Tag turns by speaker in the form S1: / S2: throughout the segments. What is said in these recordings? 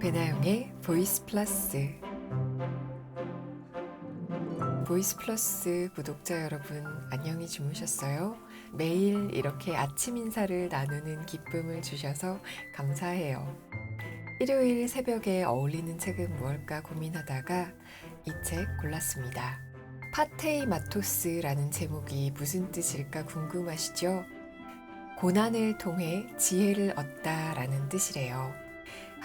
S1: 배나영의 보이스 플러스 보이스 플러스 구독자 여러분 안녕히 주무셨어요? 매일 이렇게 아침 인사를 나누는 기쁨을 주셔서 감사해요. 일요일 새벽에 어울리는 책은 무엇일까 고민하다가 이 책 골랐습니다. 파테이 마토스라는 제목이 무슨 뜻일까 궁금하시죠? 고난을 통해 지혜를 얻다라는 뜻이래요.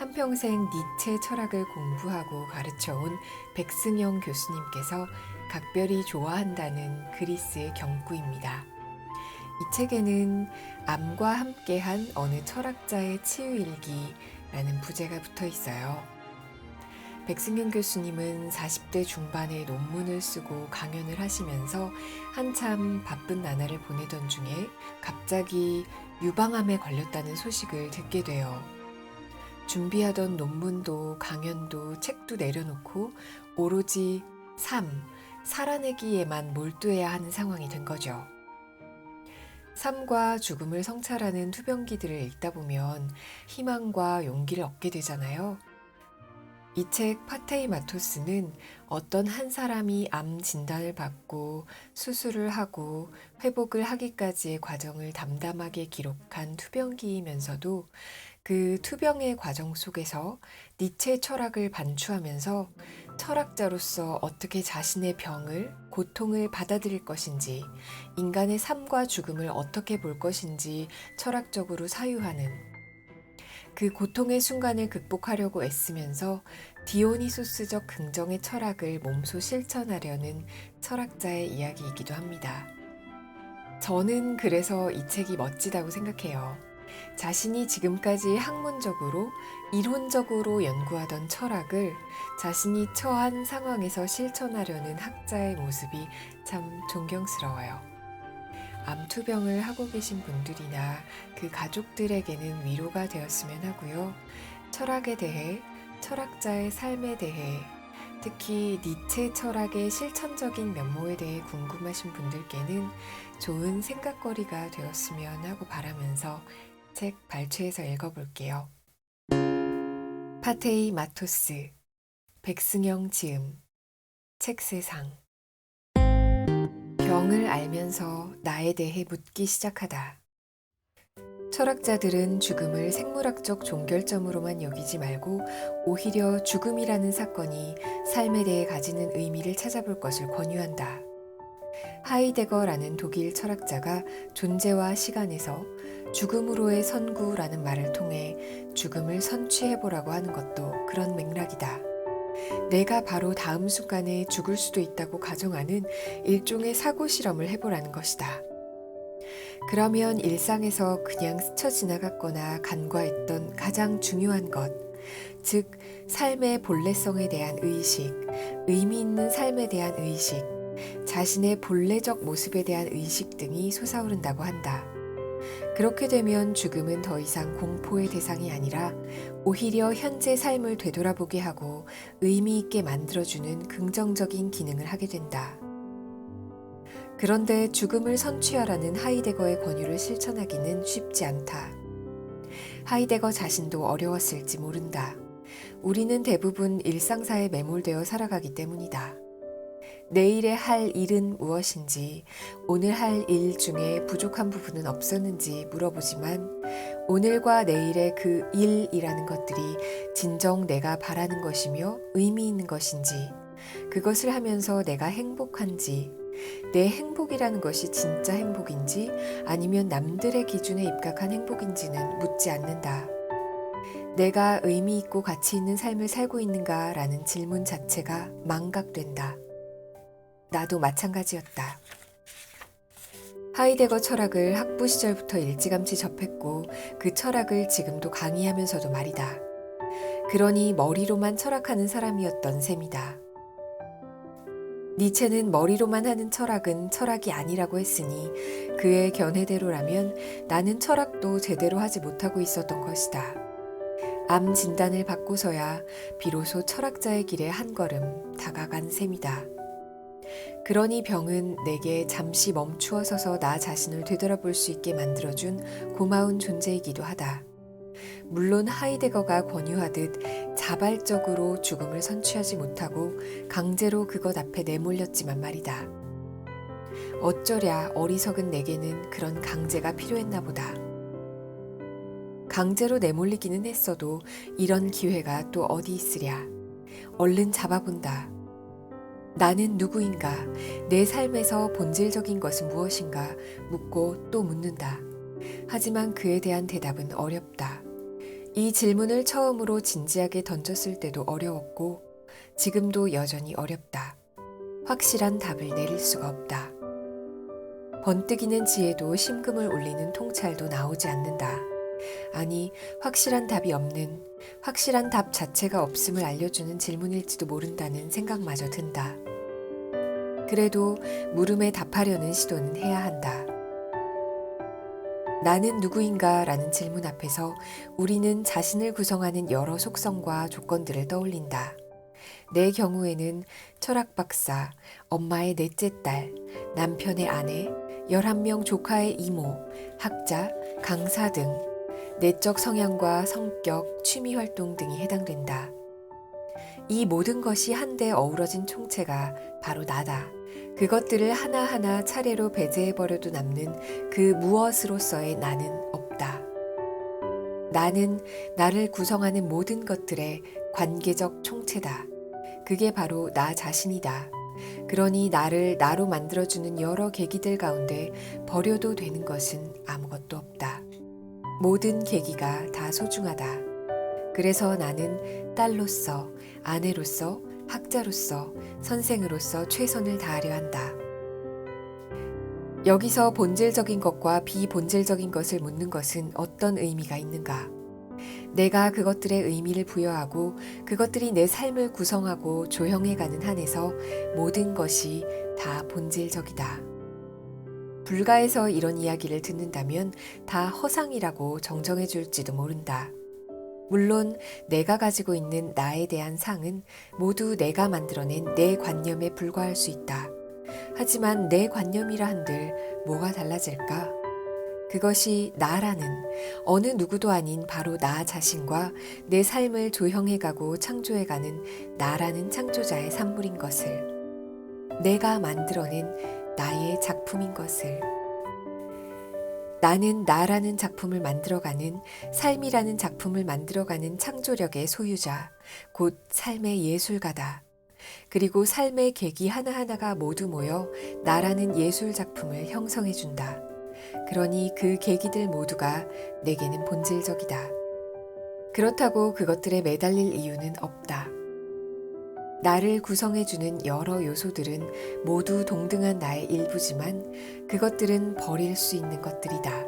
S1: 한평생 니체 철학을 공부하고 가르쳐온 백승영 교수님께서 각별히 좋아한다는 그리스의 경구입니다. 이 책에는 암과 함께한 어느 철학자의 치유일기라는 부제가 붙어 있어요. 백승현 교수님은 40대 중반에 논문을 쓰고 강연을 하시면서 한참 바쁜 나날을 보내던 중에 갑자기 유방암에 걸렸다는 소식을 듣게 돼요. 준비하던 논문도 강연도 책도 내려놓고 오로지 삶, 살아내기에만 몰두해야 하는 상황이 된 거죠. 삶과 죽음을 성찰하는 투병기들을 읽다 보면 희망과 용기를 얻게 되잖아요. 이 책 파테이 마토스는 어떤 한 사람이 암 진단을 받고 수술을 하고 회복을 하기까지의 과정을 담담하게 기록한 투병기이면서도 그 투병의 과정 속에서 니체 철학을 반추하면서 철학자로서 어떻게 자신의 병을, 고통을 받아들일 것인지, 인간의 삶과 죽음을 어떻게 볼 것인지 철학적으로 사유하는 그 고통의 순간을 극복하려고 애쓰면서 디오니소스적 긍정의 철학을 몸소 실천하려는 철학자의 이야기이기도 합니다. 저는 그래서 이 책이 멋지다고 생각해요. 자신이 지금까지 학문적으로, 이론적으로 연구하던 철학을 자신이 처한 상황에서 실천하려는 학자의 모습이 참 존경스러워요. 암투병을 하고 계신 분들이나 그 가족들에게는 위로가 되었으면 하고요. 철학에 대해, 철학자의 삶에 대해, 특히 니체 철학의 실천적인 면모에 대해 궁금하신 분들께는 좋은 생각거리가 되었으면 하고 바라면서 책 발췌해서 읽어볼게요. 파테이 마토스, 백승영 지음, 책세상. 병을 알면서 나에 대해 묻기 시작하다. 철학자들은 죽음을 생물학적 종결점으로만 여기지 말고 오히려 죽음이라는 사건이 삶에 대해 가지는 의미를 찾아볼 것을 권유한다. 하이데거라는 독일 철학자가 존재와 시간에서 죽음으로의 선구라는 말을 통해 죽음을 선취해보라고 하는 것도 그런 맥락이다. 내가 바로 다음 순간에 죽을 수도 있다고 가정하는 일종의 사고 실험을 해보라는 것이다. 그러면 일상에서 그냥 스쳐 지나갔거나 간과했던 가장 중요한 것, 즉, 삶의 본래성에 대한 의식, 의미 있는 삶에 대한 의식, 자신의 본래적 모습에 대한 의식 등이 솟아오른다고 한다. 그렇게 되면 죽음은 더 이상 공포의 대상이 아니라 오히려 현재 삶을 되돌아보게 하고 의미 있게 만들어주는 긍정적인 기능을 하게 된다. 그런데 죽음을 선취하라는 하이데거의 권유를 실천하기는 쉽지 않다. 하이데거 자신도 어려웠을지 모른다. 우리는 대부분 일상사에 매몰되어 살아가기 때문이다. 내일에 할 일은 무엇인지, 오늘 할 일 중에 부족한 부분은 없었는지 물어보지만, 오늘과 내일의 그 일이라는 것들이 진정 내가 바라는 것이며 의미 있는 것인지, 그것을 하면서 내가 행복한지, 내 행복이라는 것이 진짜 행복인지 아니면 남들의 기준에 입각한 행복인지는 묻지 않는다. 내가 의미 있고 가치 있는 삶을 살고 있는가 라는 질문 자체가 망각된다. 나도 마찬가지였다. 하이데거 철학을 학부 시절부터 일찌감치 접했고 그 철학을 지금도 강의하면서도 말이다. 그러니 머리로만 철학하는 사람이었던 셈이다. 니체는 머리로만 하는 철학은 철학이 아니라고 했으니 그의 견해대로라면 나는 철학도 제대로 하지 못하고 있었던 것이다. 암 진단을 받고서야 비로소 철학자의 길에 한 걸음 다가간 셈이다. 그러니 병은 내게 잠시 멈추어 서서 나 자신을 되돌아볼 수 있게 만들어준 고마운 존재이기도 하다. 물론 하이데거가 권유하듯 자발적으로 죽음을 선취하지 못하고 강제로 그것 앞에 내몰렸지만 말이다. 어쩌랴 어리석은 내게는 그런 강제가 필요했나 보다. 강제로 내몰리기는 했어도 이런 기회가 또 어디 있으랴. 얼른 잡아본다. 나는 누구인가? 내 삶에서 본질적인 것은 무엇인가? 묻고 또 묻는다. 하지만 그에 대한 대답은 어렵다. 이 질문을 처음으로 진지하게 던졌을 때도 어려웠고, 지금도 여전히 어렵다. 확실한 답을 내릴 수가 없다. 번뜩이는 지혜도 심금을 울리는 통찰도 나오지 않는다. 아니, 확실한 답이 없는, 확실한 답 자체가 없음을 알려주는 질문일지도 모른다는 생각마저 든다. 그래도 물음에 답하려는 시도는 해야 한다. 나는 누구인가? 라는 질문 앞에서 우리는 자신을 구성하는 여러 속성과 조건들을 떠올린다. 내 경우에는 철학 박사, 엄마의 넷째 딸, 남편의 아내, 11명 조카의 이모, 학자, 강사 등 내적 성향과 성격, 취미 활동 등이 해당된다. 이 모든 것이 한데 어우러진 총체가 바로 나다. 그것들을 하나하나 차례로 배제해버려도 남는 그 무엇으로서의 나는 없다. 나는 나를 구성하는 모든 것들의 관계적 총체다. 그게 바로 나 자신이다. 그러니 나를 나로 만들어주는 여러 계기들 가운데 버려도 되는 것은 아무것도 없다. 모든 계기가 다 소중하다. 그래서 나는 딸로서, 아내로서, 학자로서, 선생으로서 최선을 다하려 한다. 여기서 본질적인 것과 비본질적인 것을 묻는 것은 어떤 의미가 있는가? 내가 그것들의 의미를 부여하고 그것들이 내 삶을 구성하고 조형해가는 한에서 모든 것이 다 본질적이다. 불가에서 이런 이야기를 듣는다면 다 허상이라고 정정해 줄지도 모른다. 물론 내가 가지고 있는 나에 대한 상은 모두 내가 만들어낸 내 관념에 불과할 수 있다. 하지만 내 관념이라 한들 뭐가 달라질까? 그것이 나라는 어느 누구도 아닌 바로 나 자신과 내 삶을 조형해가고 창조해가는 나라는 창조자의 산물인 것을 내가 만들어낸 나의 작품인 것을 나는 나라는 작품을 만들어가는 삶이라는 작품을 만들어가는 창조력의 소유자, 곧 삶의 예술가다. 그리고 삶의 계기 하나하나가 모두 모여 나라는 예술 작품을 형성해준다. 그러니 그 계기들 모두가 내게는 본질적이다. 그렇다고 그것들에 매달릴 이유는 없다. 나를 구성해주는 여러 요소들은 모두 동등한 나의 일부지만 그것들은 버릴 수 있는 것들이다.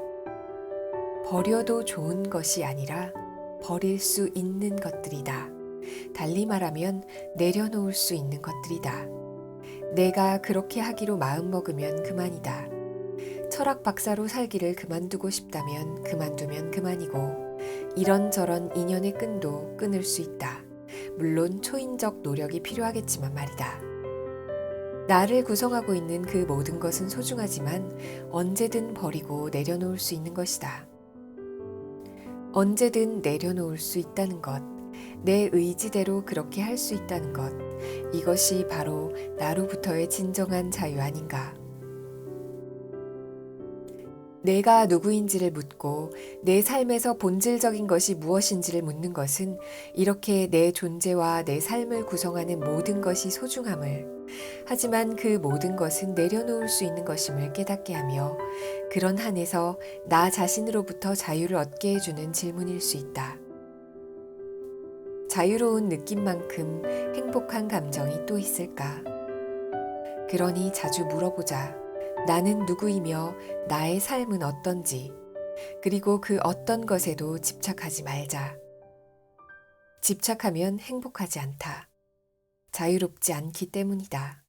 S1: 버려도 좋은 것이 아니라 버릴 수 있는 것들이다. 달리 말하면 내려놓을 수 있는 것들이다. 내가 그렇게 하기로 마음먹으면 그만이다. 철학 박사로 살기를 그만두고 싶다면 그만두면 그만이고 이런저런 인연의 끈도 끊을 수 있다. 물론 초인적 노력이 필요하겠지만 말이다. 나를 구성하고 있는 그 모든 것은 소중하지만 언제든 버리고 내려놓을 수 있는 것이다. 언제든 내려놓을 수 있다는 것, 내 의지대로 그렇게 할 수 있다는 것, 이것이 바로 나로부터의 진정한 자유 아닌가. 내가 누구인지를 묻고 내 삶에서 본질적인 것이 무엇인지를 묻는 것은 이렇게 내 존재와 내 삶을 구성하는 모든 것이 소중함을 하지만 그 모든 것은 내려놓을 수 있는 것임을 깨닫게 하며 그런 한에서 나 자신으로부터 자유를 얻게 해주는 질문일 수 있다. 자유로운 느낌만큼 행복한 감정이 또 있을까? 그러니 자주 물어보자. 나는 누구이며 나의 삶은 어떤지, 그리고 그 어떤 것에도 집착하지 말자. 집착하면 행복하지 않다. 자유롭지 않기 때문이다.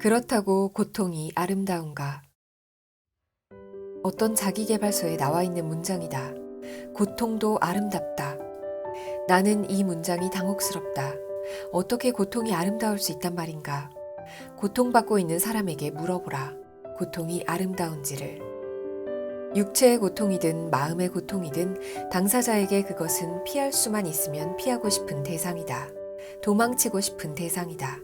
S1: 그렇다고 고통이 아름다운가? 어떤 자기개발서에 나와 있는 문장이다. 고통도 아름답다. 나는 이 문장이 당혹스럽다. 어떻게 고통이 아름다울 수 있단 말인가? 고통받고 있는 사람에게 물어보라. 고통이 아름다운지를. 육체의 고통이든 마음의 고통이든 당사자에게 그것은 피할 수만 있으면 피하고 싶은 대상이다. 도망치고 싶은 대상이다.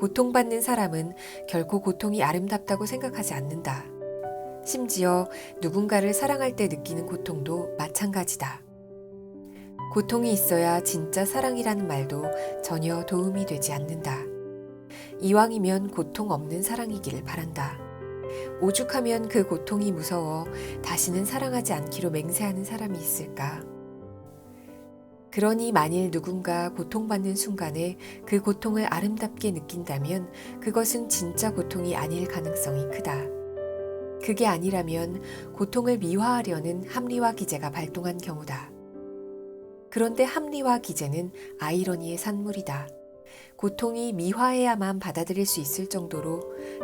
S1: 고통받는 사람은 결코 고통이 아름답다고 생각하지 않는다. 심지어 누군가를 사랑할 때 느끼는 고통도 마찬가지다. 고통이 있어야 진짜 사랑이라는 말도 전혀 도움이 되지 않는다. 이왕이면 고통 없는 사랑이기를 바란다. 오죽하면 그 고통이 무서워 다시는 사랑하지 않기로 맹세하는 사람이 있을까? 그러니 만일 누군가 고통받는 순간에 그 고통을 아름답게 느낀다면 그것은 진짜 고통이 아닐 가능성이 크다. 그게 아니라면 고통을 미화하려는 합리화 기제가 발동한 경우다. 그런데 합리화 기제는 아이러니의 산물이다. 고통이 미화해야만 받아들일 수 있을 정도로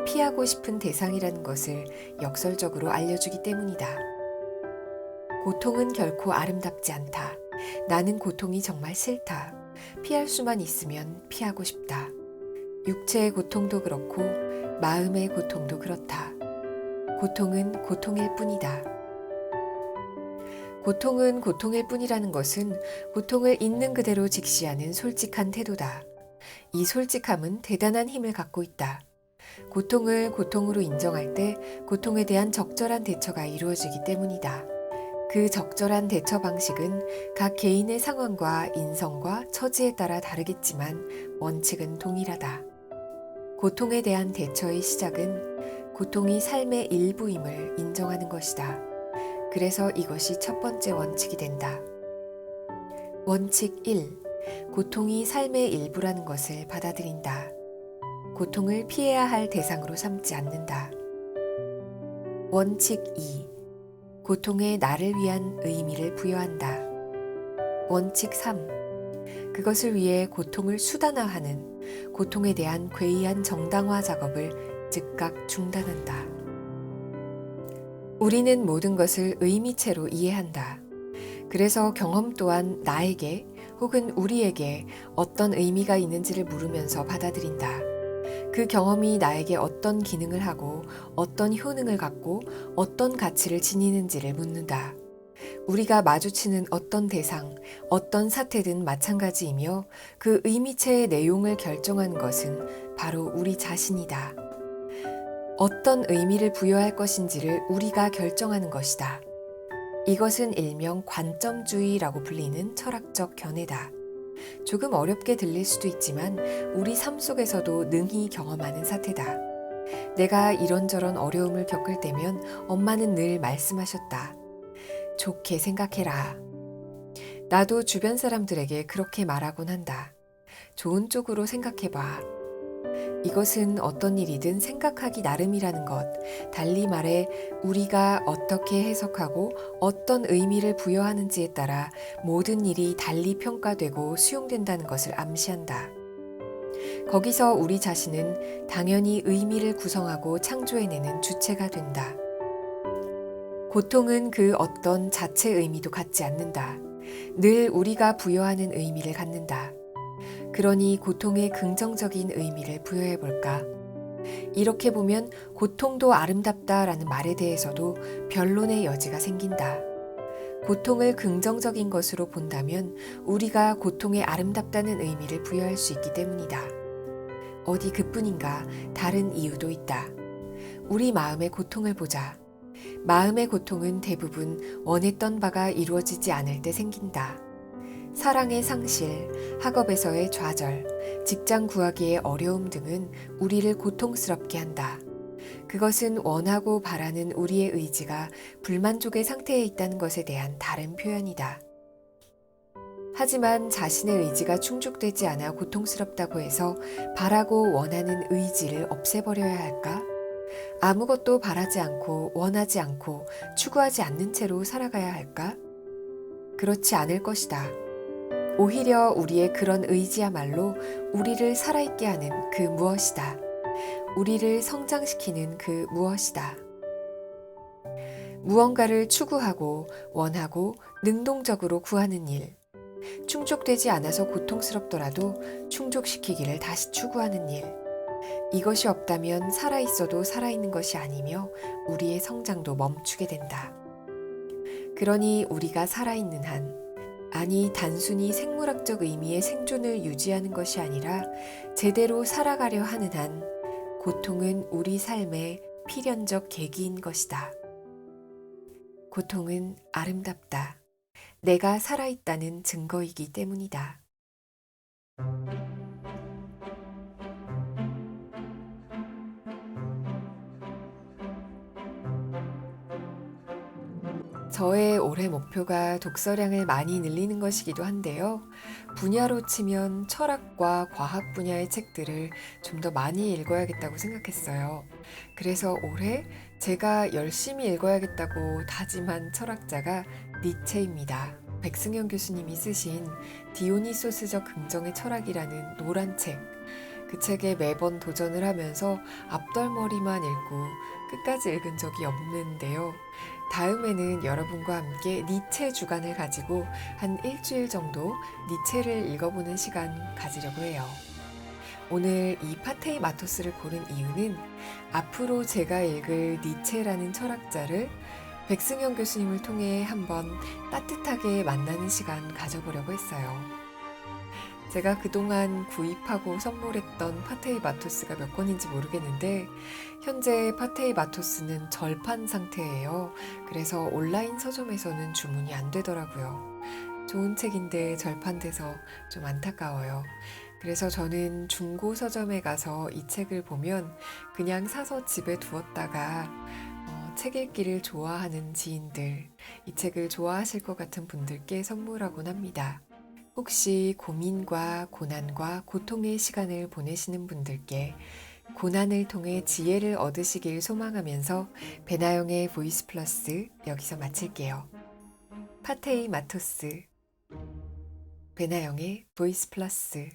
S1: 피하고 싶은 대상이라는 것을 역설적으로 알려주기 때문이다. 고통은 결코 아름답지 않다. 나는 고통이 정말 싫다. 피할 수만 있으면 피하고 싶다. 육체의 고통도 그렇고 마음의 고통도 그렇다. 고통은 고통일 뿐이다. 고통은 고통일 뿐이라는 것은 고통을 있는 그대로 직시하는 솔직한 태도다. 이 솔직함은 대단한 힘을 갖고 있다. 고통을 고통으로 인정할 때 고통에 대한 적절한 대처가 이루어지기 때문이다. 그 적절한 대처 방식은 각 개인의 상황과 인성과 처지에 따라 다르겠지만 원칙은 동일하다. 고통에 대한 대처의 시작은 고통이 삶의 일부임을 인정하는 것이다. 그래서 이것이 첫 번째 원칙이 된다. 원칙 1. 고통이 삶의 일부라는 것을 받아들인다. 고통을 피해야 할 대상으로 삼지 않는다. 원칙 2. 고통에 나를 위한 의미를 부여한다. 원칙 3. 그것을 위해 고통을 수단화하는 고통에 대한 괴이한 정당화 작업을 즉각 중단한다. 우리는 모든 것을 의미체로 이해한다. 그래서 경험 또한 나에게 혹은 우리에게 어떤 의미가 있는지를 물으면서 받아들인다. 그 경험이 나에게 어떤 기능을 하고 어떤 효능을 갖고 어떤 가치를 지니는지를 묻는다. 우리가 마주치는 어떤 대상, 어떤 사태든 마찬가지이며 그 의미체의 내용을 결정하는 것은 바로 우리 자신이다. 어떤 의미를 부여할 것인지를 우리가 결정하는 것이다. 이것은 일명 관점주의라고 불리는 철학적 견해다. 조금 어렵게 들릴 수도 있지만 우리 삶 속에서도 능히 경험하는 사태다. 내가 이런저런 어려움을 겪을 때면 엄마는 늘 말씀하셨다. 좋게 생각해라. 나도 주변 사람들에게 그렇게 말하곤 한다. 좋은 쪽으로 생각해봐. 이것은 어떤 일이든 생각하기 나름이라는 것. 달리 말해 우리가 어떻게 해석하고 어떤 의미를 부여하는지에 따라 모든 일이 달리 평가되고 수용된다는 것을 암시한다. 거기서 우리 자신은 당연히 의미를 구성하고 창조해내는 주체가 된다. 고통은 그 어떤 자체 의미도 갖지 않는다. 늘 우리가 부여하는 의미를 갖는다. 그러니 고통에 긍정적인 의미를 부여해 볼까? 이렇게 보면 고통도 아름답다라는 말에 대해서도 변론의 여지가 생긴다. 고통을 긍정적인 것으로 본다면 우리가 고통에 아름답다는 의미를 부여할 수 있기 때문이다. 어디 그뿐인가 다른 이유도 있다. 우리 마음의 고통을 보자. 마음의 고통은 대부분 원했던 바가 이루어지지 않을 때 생긴다. 사랑의 상실, 학업에서의 좌절, 직장 구하기의 어려움 등은 우리를 고통스럽게 한다. 그것은 원하고 바라는 우리의 의지가 불만족의 상태에 있다는 것에 대한 다른 표현이다. 하지만 자신의 의지가 충족되지 않아 고통스럽다고 해서 바라고 원하는 의지를 없애버려야 할까? 아무것도 바라지 않고 원하지 않고 추구하지 않는 채로 살아가야 할까? 그렇지 않을 것이다. 오히려 우리의 그런 의지야말로 우리를 살아있게 하는 그 무엇이다. 우리를 성장시키는 그 무엇이다. 무언가를 추구하고 원하고 능동적으로 구하는 일. 충족되지 않아서 고통스럽더라도 충족시키기를 다시 추구하는 일. 이것이 없다면 살아있어도 살아있는 것이 아니며 우리의 성장도 멈추게 된다. 그러니 우리가 살아있는 한, 아니 단순히 생물학적 의미의 생존을 유지하는 것이 아니라 제대로 살아가려 하는 한, 고통은 우리 삶의 필연적 계기인 것이다. 고통은 아름답다. 내가 살아있다는 증거이기 때문이다. 저의 올해 목표가 독서량을 많이 늘리는 것이기도 한데요. 분야로 치면 철학과 과학 분야의 책들을 좀 더 많이 읽어야겠다고 생각했어요. 그래서 올해 제가 열심히 읽어야겠다고 다짐한 철학자가 니체입니다. 백승현 교수님이 쓰신 디오니소스적 긍정의 철학이라는 노란 책. 그 책에 매번 도전을 하면서 앞덜머리만 읽고 끝까지 읽은 적이 없는데요. 다음에는 여러분과 함께 니체 주간을 가지고 한 일주일 정도 니체를 읽어보는 시간 가지려고 해요. 오늘 이 파테이 마토스를 고른 이유는 앞으로 제가 읽을 니체라는 철학자를 백승현 교수님을 통해 한번 따뜻하게 만나는 시간 가져보려고 했어요. 제가 그동안 구입하고 선물했던 파테이 마토스가 몇 권인지 모르겠는데 현재 파테이 마토스는 절판 상태예요. 그래서 온라인 서점에서는 주문이 안 되더라고요. 좋은 책인데 절판돼서 좀 안타까워요. 그래서 저는 중고 서점에 가서 이 책을 보면 그냥 사서 집에 두었다가 어, 책 읽기를 좋아하는 지인들, 이 책을 좋아하실 것 같은 분들께 선물하곤 합니다. 혹시 고민과 고난과 고통의 시간을 보내시는 분들께 고난을 통해 지혜를 얻으시길 소망하면서 배나영의 보이스 플러스 여기서 마칠게요. 파테이 마토스 배나영의 보이스 플러스